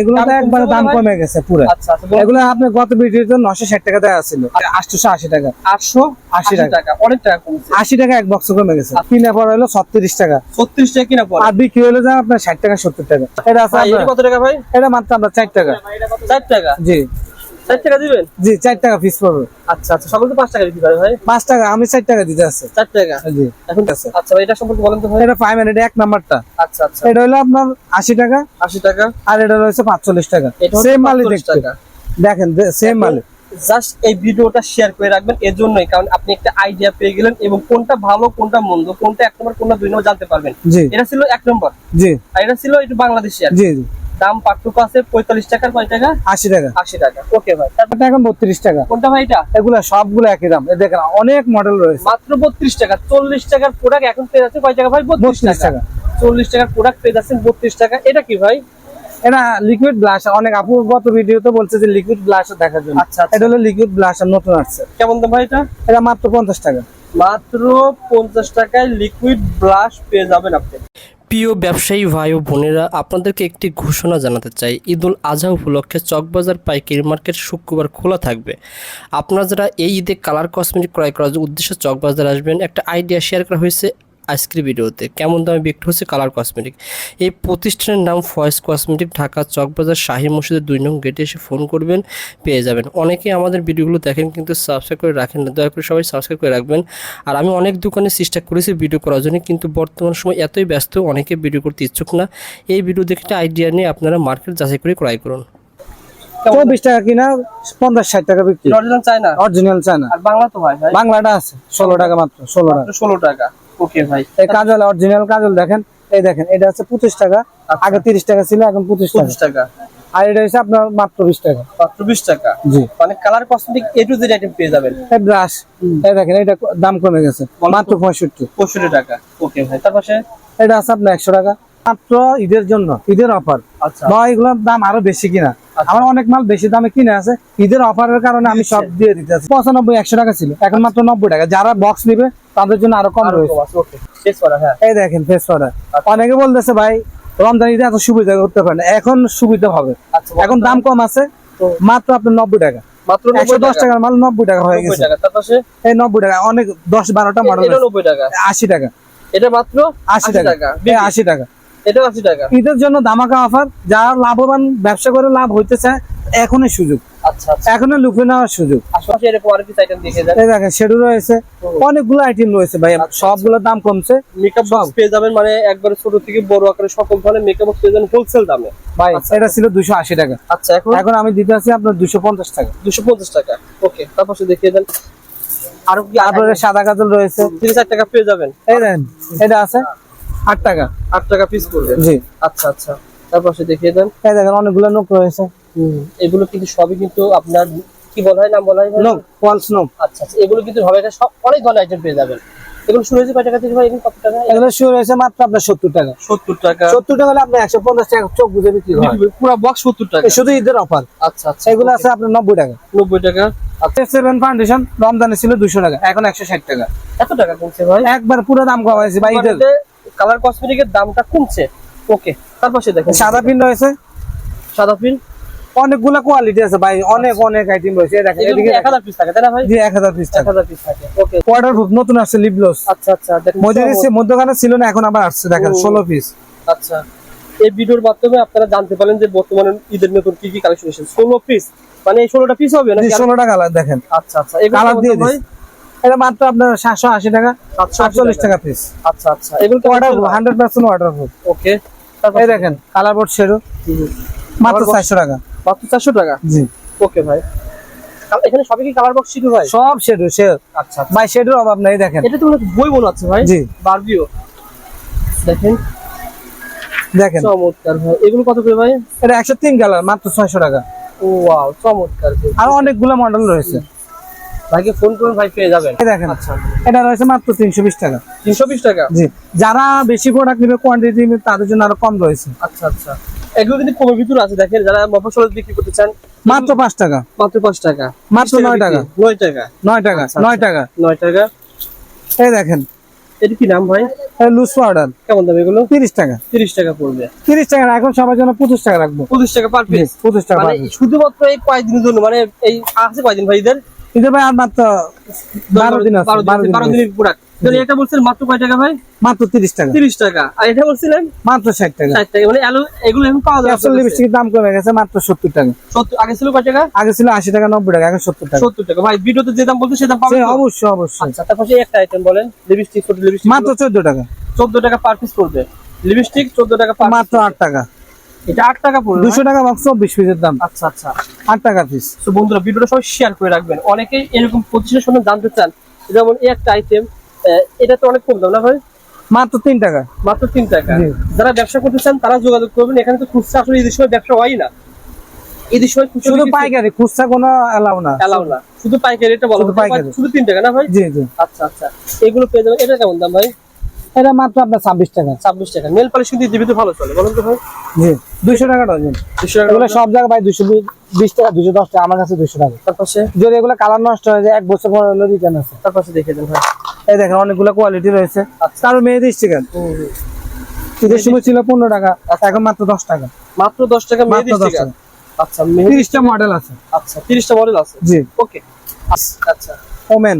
এগুলো তো দাম দাম কমে গেছে পুরো। আচ্ছা আচ্ছা বলুন। এগুলো আপনি গত ভিডিওতে নশো ষাট টাকা দেওয়া ছিল। আটশোশো আশি টাকা। আটশো আশি টাকা। টাকা। অনেক টাকা আশি টাকা এক বক্স কমে গেছে। কিনে পর হলো ছত্রিশ টাকা। ছত্রিশ টাকা কিনা পড়ে। আর বিক্রি হলো যা আপনার ষাট টাকা সত্তর টাকা। এটা আছে কত টাকা ভাই? এটা মাত্র আমরা চার টাকা। চার টাকা? জি। চার টাকা দিবেন? জি চার টাকা পিস পড়বে। আচ্ছা আচ্ছা সকল তো পাঁচ টাকা বিক্রি করে ভাই। পাঁচ টাকা আমি চার টাকা দিতে আছে। চার টাকা? জি। এখন আছে। আচ্ছা ভাই এটা সম্পর্কে বলেন তো ভাই। এটা ফাইভ হান্ড্রেড এক নাম্বারটা আচ্ছা আচ্ছা। এটা হলো আপনার আশি টাকা। আশি টাকা। আর এটা রয়েছে পাঁচচল্লিশ টাকা। সেম মালই দেখতে। দেখেন সেম মালই। জাস্ট এই ভিডিওটা শেয়ার করে রাখবেন এর জন্যই কারণ আপনি একটা আইডিয়া পেয়ে গেলেন এবং কোনটা ভালো কোনটা মন্দ কোনটা এক নম্বর কোনটা দুই নম্বর জানতে পারবেন। জি। এটা ছিল এক নম্বর জি। আর এটা ছিল একটু বাংলাদেশি জি জি। দাম পার্থক্য আছে পঁয়তাল্লিশ টাকার কয় টাকা? আশি টাকা। আশি টাকা। ওকে ভাই। তারপর এখন বত্রিশ টাকা। কোনটা ভাই এটা? এগুলা সবগুলো একই দাম। দেখেন অনেক মডেল রয়েছে। মাত্র বত্রিশ টাকা। চল্লিশ টাকার প্রোডাক্ট এখন পেয়ে যাচ্ছে কয় টাকা ভাই? বত্রিশ 32 টাকা। চল্লিশ টাকার প্রোডাক্ট পেয়ে যাচ্ছেন বত্রিশ টাকা। এটা কি ভাই? এটা লিকুইড ব্লাশ অনেক আপু গত ভিডিওতে বলছে যে লিকুইড ব্লাশ দেখার জন্য। আচ্ছা, আচ্ছা। এটা হলো লিকুইড ব্লাশ নতুন আসছে। কেমন দাম ভাই এটা? এটা মাত্র পঞ্চাশ টাকা। মাত্র পঞ্চাশ টাকায় লিকুইড ব্রাশ পেয়ে যাবেন আপনি। প্রিয় ব্যবসায়ী ভাই ও বোনেরা, আপনাদেরকে একটি ঘোষণা জানাতে চাই। ঈদুল আজহা উপলক্ষে চকবাজার পাইকারি মার্কেট শুক্রবার খোলা থাকবে। আপনারা যারা এই ঈদে কালার কসমেটিক ক্রয় করার উদ্দেশ্যে চকবাজার আসবেন, একটা আইডিয়া শেয়ার করা হয়েছে। আজকের ভিডিওতে। কেমন দামে বিক্রি হচ্ছে কালার কসমেটিক। এই প্রতিষ্ঠানের নাম ফয়েস কসমেটিক ঢাকা চকবাজার শাহী মসজিদের দুই নং গেটে এসে ফোন করবেন পেয়ে যাবেন। অনেকেই আমাদের ভিডিওগুলো দেখেন কিন্তু সাবস্ক্রাইব করে রাখেন না। দয়া করে সবাই সাবস্ক্রাইব করে রাখবেন। আর আমি অনেক দোকানে চেষ্টা করেছি ভিডিও করার জন্য কিন্তু বর্তমান সময় এতই ব্যস্ত অনেকে ভিডিও করতে ইচ্ছুক না। এই ভিডিও দেখে একটা আইডিয়া নিয়ে আপনারা মার্কেট যাচাই করে ক্রয় করুন। চব্বিশ টাকা কিনা পঞ্চাশ ষাট টাকা বিক্রি। অরিজিনাল আর বাংলা তো ভাই? বাংলাটা আছে ষোলো টাকা মাত্র ষোলো টাকা। ষোলো টাকা। ওকে ভাই। এই কাজল অরিজিনাল কাজল দেখেন এই দেখেন এটা হচ্ছে পঁচিশ টাকা আচ্ছা। আগে তিরিশ টাকা ছিল এখন পঁচিশ টাকা। আর এটা হচ্ছে আপনার মাত্র বিশ টাকা। মাত্র বিশ টাকা? জি। মানে colour cosmetic A to Z item পেয়ে যাবেন। এই ব্রাশ এই দেখেন এটা দাম কমে গেছে মাত্র পঁয়ষট্টি। পঁয়ষট্টি টাকা। ওকে ভাই। তার পাশে? এটা আছে আপনার একশো টাকা। মাত্র ঈদের জন্য ঈদের অফার আচ্ছা। বা এগুলোর দাম আরও বেশি কিনা। আমার অনেক মাল বেশি দামে কিনে আছে। ঈদের অফারের কারণে আমি সব দিয়ে দিতে আছি পঁচানব্বই একশো টাকা ছিল। এখন মাত্র নব্বই টাকা। যারা বক্স নিবে তাদের জন্য আরও কম রয়েছে। হ্যাঁ। এই দেখেন ফেস পাউডার আচ্ছা। অনেকে বলতেছে ভাই রমজান ঈদে এত সুবিধা করতে পারে না। এখন সুবিধা হবে। আচ্ছা এখন দাম কম আছে তো মাত্র আপনার নব্বই টাকা। মাত্র দশ টাকা। টাকার মাল নব্বই টাকা হয়ে গেছে। তার এই নব্বই টাকা। অনেক দশ বারোটা মডেল নব্বই টাকা। আশি টাকা। এটা মাত্র আশি টাকা। আশি টাকা। এটা আশি টাকা। ঈদের জন্য দামাকা অফার যারা লাভবান ব্যবসা করে লাভ হইতে চায় এখনই সুযোগ। আচ্ছা আচ্ছা। এখনই নেওয়ার সুযোগ। দেখেন রয়েছে। অনেকগুলো আইটেম রয়েছে ভাই আচ্ছা, সবগুলোর দাম কমছে। মেকআপ বক্স পেয়ে যাবেন মানে একবারে ছোট থেকে বড় আকারে সকল ধরনের মেকআপ বক্স পেয়ে যাবেন হোলসেল দামে। ভাই। এটা ছিল দুশো আশি টাকা। আচ্ছা এখন? এখন আমি দিতে আছি আপনার দুশো পঞ্চাশ টাকা। দুশো পঞ্চাশ টাকা। ওকে তারপর দেখিয়ে দেন। আরও কি সাদা কাজল রয়েছে। তিরিশ টাকা পেয়ে যাবেন। এই দেখেন এটা আছে। আট টাকা আট টাকা পিস করবেন জি। আচ্ছা আচ্ছা। তারপর সে দেখিয়ে দেন। এই দেখেন অনেকগুলো নোক রয়েছে। এগুলো কিন্তু সবই কিন্তু আপনার কি বলা হয় নাম বলা হয়? নোক ফলস নোক। আচ্ছা আচ্ছা। এগুলো কিন্তু হবে এটা সব অনেক ধরনের আইটেম পেয়ে যাবেন। এগুলো শুরু হয়েছে কয় টাকা থেকে ভাই? এগুলো কত টাকা? এগুলো শুরু হয়েছে মাত্র আপনার সত্তর টাকা। সত্তর টাকা। সত্তর টাকা হলে আপনার একশো পঞ্চাশ টাকা চোখ বুঝে বিক্রি হয়। পুরো বক্স সত্তর টাকা। শুধু ঈদের অফার আচ্ছা আচ্ছা। এগুলো আছে আপনার নব্বই টাকা। নব্বই টাকা। আচ্ছা। সেভেন ফাউন্ডেশন রমজানে ছিল দুশো টাকা এখন একশো ষাট টাকা। এত টাকা কমছে ভাই? একবার পুরো দাম কমাইছে ভাই ঈদের। কালার কসমেটিকের দামটা কমছে। ওকে তারপর সে দেখেন। সাদা পিন রয়েছে? সাদা পিন অনেকগুলা কোয়ালিটি আছে ভাই অনেক অনেক আইটেম রয়েছে। এই দেখেন এদিকে এক হাজার পিস থাকে তাই না ভাই? জি এক হাজার পিস এক টাকা হাজার পিস থাকে ওকে ওয়াটার প্রুফ নতুন আসছে লিপলস আচ্ছা আচ্ছা দেখেন মধ্যে মধ্যখানে ছিল না এখন আবার আসছে দেখেন ও। ষোলো পিস আচ্ছা। এই ভিডিওর মাধ্যমে আপনারা জানতে পারেন যে বর্তমানে ঈদের নতুন কি কি কালেকশন এসেছে। ষোলো পিস মানে এই ষোলোটা পিস হবে না জি ষোলোটা কালার দেখেন। আচ্ছা আচ্ছা এগুলো কালার দিয়ে ভাই? এটা মাত্র আপনার সাতশো আশি টাকা সাতশো আটচল্লিশ টাকা। পিস আচ্ছা আচ্ছা। এগুলো হান্ড্রেড পার্সেন্ট প্রুফ ওকে এই দেখেন কালার বোর্ড শেরো। মাত্র চারশো টাকা। মাত্র চারশো টাকা? জি। ওকে ভাই। এখানে সবই কি কালার বক্স ভাই? সব আচ্ছা আচ্ছা। ভাই অভাব নাই দেখেন। এটা তো হচ্ছে বই মনে হচ্ছে ভাই। জি। বারবিও। দেখেন। দেখেন। চমৎকার ভাই। এগুলো কত করে ভাই? এটা একশো তিন কালার মাত্র ছয়শো টাকা। ও ওয়াও চমৎকার। আরও অনেকগুলো মডেল রয়েছে। ভাইকে ফোন করুন ভাই পেয়ে যাবেন। দেখেন আচ্ছা। এটা রয়েছে মাত্র তিনশো বিশ টাকা। তিনশো বিশ টাকা? জি। যারা বেশি প্রোডাক্ট নেবে কোয়ান্টিটি নেবে তাদের জন্য আরও কম রয়েছে। আচ্ছা আচ্ছা। এগুলো কিন্তু কমের ভিতরে আছে দেখেন যারা মফসল বিক্রি করতে চান মাত্র পাঁচ টাকা। মাত্র পাঁচ টাকা। মাত্র নয় টাকা। নয় টাকা। নয় টাকা আচ্ছা, নয় আচ্ছা। টাকা। নয় টাকা। এই দেখেন। এটা কি নাম ভাই? লুজ পাউডার কেমন দাম এগুলো? তিরিশ টাকা। তিরিশ টাকা পড়বে। তিরিশ টাকা এখন সবার জন্য পঁচিশ টাকা রাখব। পঁচিশ টাকা পার পিস পঁচিশ টাকা মানে শুধুমাত্র এই কয়েকদিনের জন্য মানে এই আছে কয়দিন ভাই ঈদের? কিন্তু ভাই আর মাত্র বারো দিন আছে বারো দিনের প্রোডাক্ট তাহলে এটা বলছেন মাত্র কয় টাকা ভাই? মাত্র তিরিশ টাকা। তিরিশ টাকা। আর এটা বলছিলেন? মাত্র ষাট টাকা। ষাট টাকা। মানে এগুলো এখন পাওয়া যাবে ক্যাপসুল লিপস্টিকের দাম কমে গেছে মাত্র সত্তর টাকা। সত্তর আগে ছিল কয় টাকা? আগে ছিল আশি টাকা নব্বই টাকা এখন সত্তর টাকা। সত্তর টাকা। ভাই ভিডিওতে যে দাম বলছে সে দাম পাবেন অবশ্যই অবশ্যই। আচ্ছা তারপর একটা আইটেম বলেন। লিপস্টিক ছোট লিপস্টিক মাত্র চোদ্দ টাকা। চোদ্দ টাকা পার পিস পড়বে। লিপস্টিক চোদ্দ টাকা মাত্র আট টাকা। এটা আট টাকা পড়বে দুশো টাকা বক্স চব্বিশ পিসের দাম। আচ্ছা আচ্ছা। আট টাকা পিস তো বন্ধুরা ভিডিওটা সবাই শেয়ার করে রাখবেন। অনেকেই এরকম প্রতিষ্ঠানের সম্বন্ধে জানতে চান যেমন এই একটা আইটেম এটা তো অনেক কম দাম না ভাই? মাত্র তিন টাকা। মাত্র তিন টাকা। যারা ব্যবসা করতে চান তারা যোগাযোগ করবেন। এখানে তো খুচরা আসলে ঈদের সময় ব্যবসা হয় না। ঈদের সময় শুধু পাইকারি খুচরা কোনো এলাও না। Allow না। শুধু পাইকারি এটা বলা শুধু। পাইকারি। শুধু তিন টাকা না ভাই? জি জি। আচ্ছা আচ্ছা। এগুলো পেয়ে যাবেন। এটা কেমন দাম ভাই? এটা মাত্র আপনার ছাব্বিশ টাকা। ছাব্বিশ টাকা। নেল পালিশ কিন্তু দিবি তো ভালো চলে বলুন তো ভাই। জি। দুইশো টাকা ডজন দুশো টাকা এগুলো সব জায়গায় ভাই দুশো বিশ টাকা দুশো দশ টাকা আমার কাছে দুশো টাকা। তারপাশে যদি এগুলো কালার নষ্ট হয়ে যায় এক বছর পর হলো রিটার্ন আছে। তারপাশে দেখে দেন ভাই। এই দেখেন অনেকগুলো কোয়ালিটি রয়েছে। আচ্ছা। তারও মেয়েদের স্টিকার। ঈদের সময় ছিল পনেরো টাকা এখন মাত্র দশ টাকা। মাত্র দশ টাকা দশ স্টিকার টাকা। আচ্ছা তিরিশটা মডেল আছে। আচ্ছা তিরিশটা মডেল আছে। জি। ওকে আচ্ছা। ওমেন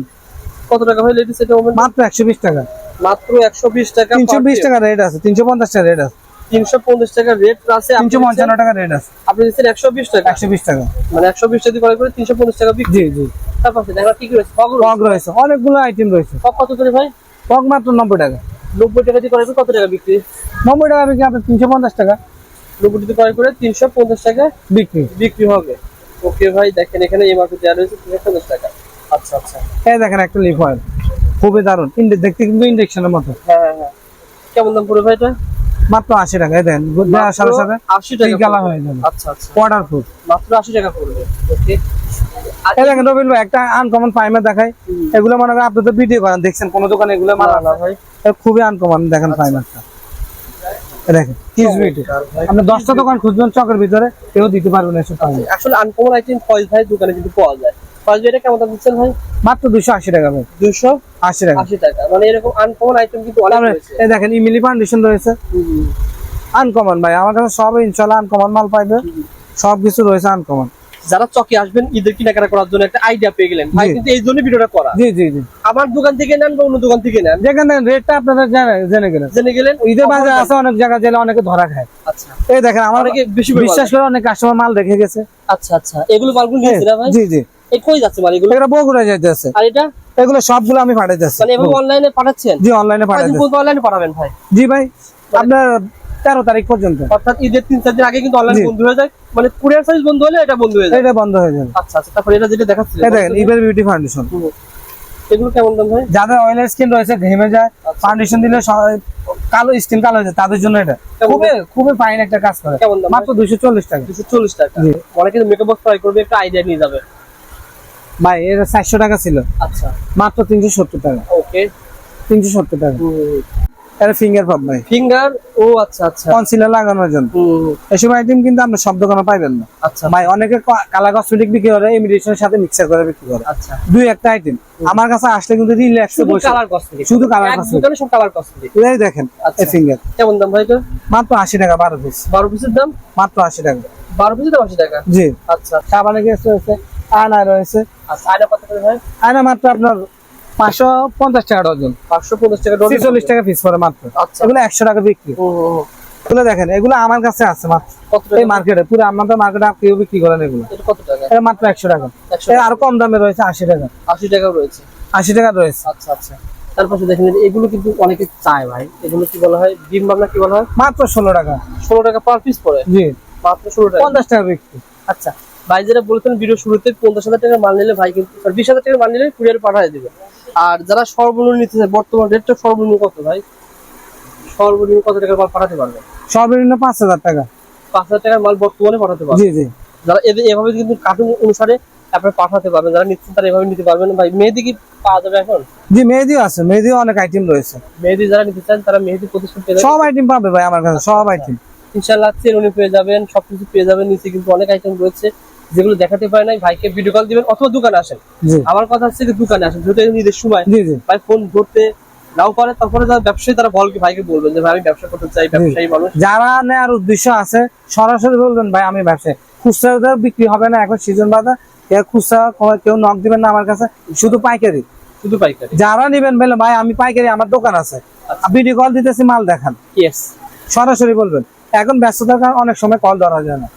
কত টাকা ভাই লেডিস এটা ওমেন মাত্র একশো বিশ টাকা। মাত্র একশো বিশ টাকা তিনশো বিশ টাকা রেট আছে তিনশো পঞ্চাশ টাকা রেট আছে। তিনশো পঞ্চাশ টাকা রেট আছে আপনি তিনশো পঞ্চান্ন দিচ্ছেন- টাকা রেট আছে। আপনি দিচ্ছেন একশো বিশ টাকা। একশো বিশ টাকা। মানে একশো বিশ টাকা করে করে তিনশো পঞ্চাশ টাকা বিক্রি। জি জি। তারপর দেখা কি রয়েছে। পগ রয়েছে অনেকগুলো আইটেম রয়েছে। পগ কত করে ভাই? পগ মাত্র নব্বই টাকা। নব্বই টাকা দিয়ে করে কত টাকা বিক্রি? নব্বই টাকা বিক্রি তিনশো পঞ্চাশ টাকা। নব্বই টাকা করে করে তিনশো পঞ্চাশ টাকা বিক্রি। বিক্রি হবে। ওকে ভাই দেখেন এখানে এমআরপি দেওয়া রয়েছে তিনশো পঞ্চাশ টাকা। আচ্ছা আচ্ছা। এই দেখেন একটা লিপ অয়েল খুবই দারুণ। ইন্ডে- দেখতে কিন্তু ইন্ডেকশনের মতো। হ্যাঁ হ্যাঁ হ্যাঁ। কেমন দাম পড়বে ভাই এটা মাত্র আশি টাকা এই দেন সাথে সাথে আশি টাকা কালার হয়ে যাবে। আচ্ছা আচ্ছা। ওয়াটার প্রুফ মাত্র আশি টাকা পড়বে। ওকে দেখেন রবিল ভাই একটা আনকমন দেখাই। এগুলো মনে করেন আপনি তো ভিডিও করেন দেখছেন কোন দোকানে এগুলো মারা না, ভাই খুবই আনকমন দেখেন দেখেন বিউটি আপনি দশটা দোকান খুঁজবেন চকের ভিতরে কেউ দিতে পারবেন এসব ফাইমার আসলে আনকমন আইটেম ফয়েজ ভাই দোকানে কিন্তু পাওয়া যায়। এটা কেমন দাম দিচ্ছেন ভাই? মাত্র দুশো আশি টাকা ভাই। দুশো আশি টাকা। আশি টাকা। মানে এরকম আনকমন আইটেম কিন্তু অনেক রয়েছে। এই দেখেন ইমিলি ফাউন্ডেশন রয়েছে। আনকমন ভাই আমার কাছে সব ইনশাল্লাহ আনকমন মাল পাইবে। সব কিছু রয়েছে আনকমন যারা চকে আসবেন ঈদের কেনাকাটা করার জন্য একটা আইডিয়া পেয়ে গেলেন। ভাই কিন্তু এই জন্য ভিডিওটা করা। জি জি জি। আমার দোকান থেকে নেন বা অন্য দোকান থেকে নেন? যেখানে রেটটা আপনারা জেনে গেলেন। জেনে গেলেন? ঈদের বাজার আছে অনেক জায়গা জেলে অনেকে ধরা খায়। আচ্ছা। এই দেখেন আমার বেশি বিশ্বাস করে অনেক কাস্টমার মাল রেখে গেছে। আচ্ছা আচ্ছা। এগুলো মালগুলো ভাই? জি জি। এই কই যাচ্ছে মাল এগুলো। এগুলো বগুড়া যাইতেছে আর এটা? এগুলো সবগুলো আমি পাঠাইতেছি মানে এভাবে অনলাইনে পাঠাচ্ছেন? জি অনলাইনে কয়দিন অনলাইনে পাঠাবেন ভাই? জি ভাই আপনার তেরো তারিখ পর্যন্ত। অর্থাৎ ঈদের তিন চার দিন আগে কিন্তু অনলাইন বন্ধ হয়ে যায়। মানে কুরিয়ার সার্ভিস বন্ধ হলে এটা বন্ধ হয়ে যায়। এটা বন্ধ হয়ে যাবে আচ্ছা আচ্ছা তারপর এটা যেটা দেখাচ্ছিল দেখেন ইবের বিউটি ফাউন্ডেশন এগুলো কেমন দাম ভাই? যাদের স্কিন রয়েছে ঘেমে যায় আচ্ছা। ফাউন্ডেশন দিলে স- কালো স্কিন কালো হয়ে যায় তাদের জন্য এটা। খুবই খুবই ফাইন একটা কাজ করে। মাত্র দুইশো চল্লিশ টাকা। দুশো চল্লিশ টাকা। অনেকে মেকআপ বক্স ট্রাই করবে একটা আইডিয়া নিয়ে যাবে। ভাই এটা চারশো টাকা ছিল। আচ্ছা। মাত্র তিনশো সত্তর টাকা। ওকে। তিনশো সত্তর টাকা। এটা ফিঙ্গার পাব ভাই। ফিঙ্গার ও আচ্ছা আচ্ছা। কনসিলার লাগানোর জন্য। হুম, এসব আইটেম কিন্তু আপনি সব দোকানে পাইবেন না। আচ্ছা। ভাই অনেকে কালার কসমেটিক বিক্রি করে ইমিডিয়েশনের সাথে মিক্সার করে বিক্রি করে। আচ্ছা। দুই একটা আইটেম আমার কাছে আসলে কিন্তু রিল্যাক্স শুধু কালার কসমেটিক শুধু cosmetic। দোকানে সব কালার কসমেটিক এই দেখেন আচ্ছা। এই ফিঙ্গার কেমন দাম ভাই এটা? মাত্র আশি টাকা বারো পিস বারো পিসের দাম? মাত্র আশি টাকা। বারো পিসের দাম আশি টাকা? জি। আচ্ছা। সাবানে রয়েছে আয়না রয়েছে। আচ্ছা আয়না মাত্র আপনার পাঁচশো পঞ্চাশ টাকা ডজন। পাঁচশো পঞ্চাশ টাকা ডজন। ছেচল্লিশ টাকা পিস পরে মাত্র। আচ্ছা। এগুলো একশো টাকা বিক্রি। এগুলো দেখেন এগুলো আমার কাছে আছে মাত্র। এই মার্কেটে পুরো আমাদের মার্কেটে কেউ বিক্রি করেন এগুলো। এটা কত টাকা? এটা মাত্র একশো টাকা। আরও কম দামে রয়েছে আশি টাকা। আশি টাকাও রয়েছে। আশি টাকা রয়েছে। আচ্ছা আচ্ছা। তারপরে দেখেন এগুলো কিন্তু অনেকে চায় ভাই। এগুলো কি বলা হয়? ডিম বাংলা কি বলা হয়? মাত্র ষোলো টাকা। ষোলো টাকা পার পিস পড়ে? জি। মাত্র ষোলো টাকা। পঞ্চাশ টাকা বিক্রি। আচ্ছা। ভাই যেটা বলেছেন ভিডিও শুরুতে পঞ্চাশ হাজার টাকার মাল নিলে ভাই কিন্তু বিশ হাজার টাকার মাল নিলে কুরিয়ার পাঠিয়ে দিবে। আর যারা সর্বনিম্ন নিতে চায় বর্তমান রেটটা সর্বনিম্ন কত ভাই? সর্বনিম্ন কত টাকার মাল পাঠাতে পারবে? সর্বনিম্ন পাঁচ হাজার টাকা। পাঁচ হাজার টাকার মাল বর্তমানে পাঠাতে পারবে? জি জি। যারা এভাবে কিন্তু কার্টুন অনুসারে আপনার পাঠাতে পারবেন। যারা নিচ্ছেন তারা এভাবে নিতে পারবেন। ভাই মেহেদি কি পাওয়া যাবে এখন? জি মেহেদিও আছে। মেহেদিও অনেক আইটেম রয়েছে। মেহেদি যারা নিতে চান তারা মেহেদি প্রতিষ্ঠান সব আইটেম পাবে ভাই আমার কাছে সব আইটেম ইনশাল্লাহ চেরুনি পেয়ে যাবেন সবকিছু পেয়ে যাবেন। নিচে কিন্তু অনেক আইটেম রয়েছে। যেগুলো দেখাতে পারে নাই ভাইকে ভিডিও কল দিবেন অথবা দোকানে আসেন। আমার কথা হচ্ছে দোকানে আসেন যেহেতু ঈদের সময়। ভাই ফোন ধরতে নাও পারে তারপরে যারা ব্যবসায়ী তারা ভাইকে বলবেন যে ভাই আমি ব্যবসা করতে চাই ব্যবসায়ী মানুষ। যারা নেওয়ার উদ্দেশ্য আছে সরাসরি বলবেন ভাই আমি ব্যবসায়ী। খুচরা বিক্রি হবে না এখন সিজন বাজার। কেউ খুচরা কেউ নক দিবেন না আমার কাছে শুধু পাইকারি। শুধু পাইকারি। যারা নিবেন বলে ভাই আমি পাইকারি আমার দোকান আছে। ভিডিও কল দিতেছি মাল দেখান। ইয়েস সরাসরি বলবেন। এখন ব্যস্ততার কারণে অনেক সময় কল ধরা যায় না।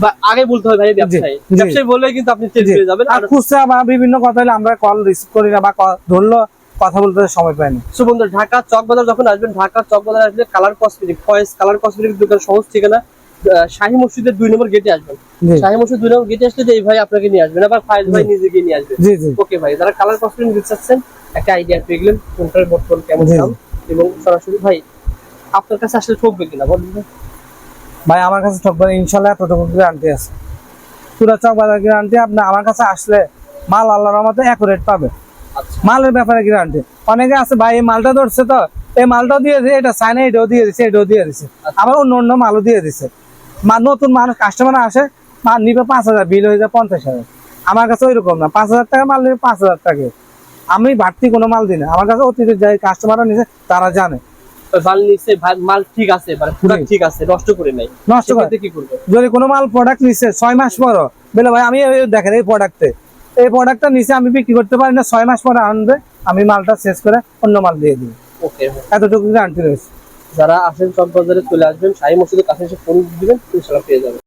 বা আগে বলতে হবে ভাই ব্যবসায়ী। ব্যবসায়ী বললে কিন্তু আপনি চেঞ্জ হয়ে যাবেন। আর আর খুচরা বা বিভিন্ন কথা হলে আমরা কল রিসিভ করি না বা ধরলো কথা বলতে সময় পাই সো বন্ধু ঢাকা চক বাজার যখন আসবেন ঢাকা চক বাজার আসলে colour cosmetic Foyez colour cosmetic দোকান সহজ ঠিকানা শাহী মসজিদের দুই নম্বর গেটে আসবেন। শাহী মসজিদ দুই নম্বর গেটে আসলে যে এই ভাই আপনাকে নিয়ে আসবেন আবার ফাইজ ভাই নিজে গিয়ে নিয়ে আসবেন। ওকে ভাই যারা কালার কসমেটিক চাচ্ছেন একটা আইডিয়া পেয়ে গেলেন কোনটার বর্তমান কেমন। দাম এবং সরাসরি ভাই আপনার কাছে আসলে ঠকবে কিনা বলুন? ভাই আমার কাছে ঠকবেন ইনশাল্লাহ এতটুকু গ্যারান্টি আছে। পুরা চক বাজার গ্যারান্টি আপনি আমার কাছে আসলে মাল আল্লাহর রহমতে অ্যাকুরেট পাবে। আচ্ছা। মালের ব্যাপারে গ্যারান্টি অনেকে আছে ভাই এই মালটা ধরছে তো এই মালটাও দিয়ে দিছে এটা সাইনে এটাও দিয়ে দিছে এটাও দিয়ে দিছে। আবার অন্য অন্য মালও দিয়ে দিছে। মা নতুন মানুষ কাস্টমার আসে মাল নিবে পাঁচ হাজার বিল হয়ে যায় পঞ্চাশ হাজার। আমার কাছে ওই রকম না পাঁচ হাজার টাকা মাল নিবে পাঁচ হাজার টাকা। আমি বাড়তি কোনো মাল দিই না। আমার কাছে অতীতে যাই কাস্টমাররা নিছে তারা জানে। মাল নিছে মাল ঠিক আছে মানে প্রোডাক্ট ঠিক আছে নষ্ট করে নাই। নষ্ট করতে কি করবে? যদি কোনো মাল প্রোডাক্ট নিছে ছয় মাস পর বলে ভাই আমি দেখেন এই প্রোডাক্টে এই প্রোডাক্টটা নিচে আমি বিক্রি করতে পারি না ছয় মাস পরে আনবে আমি মালটা শেষ করে অন্য মাল দিয়ে দিই ওকে। এতটুকু আনতে রয়েছে। যারা আসেন সব বাজারে চলে আসবেন সাই মসজিদের কাছে এসে ফোন দিবেন ইনশাল্লাহ পেয়ে যাবেন।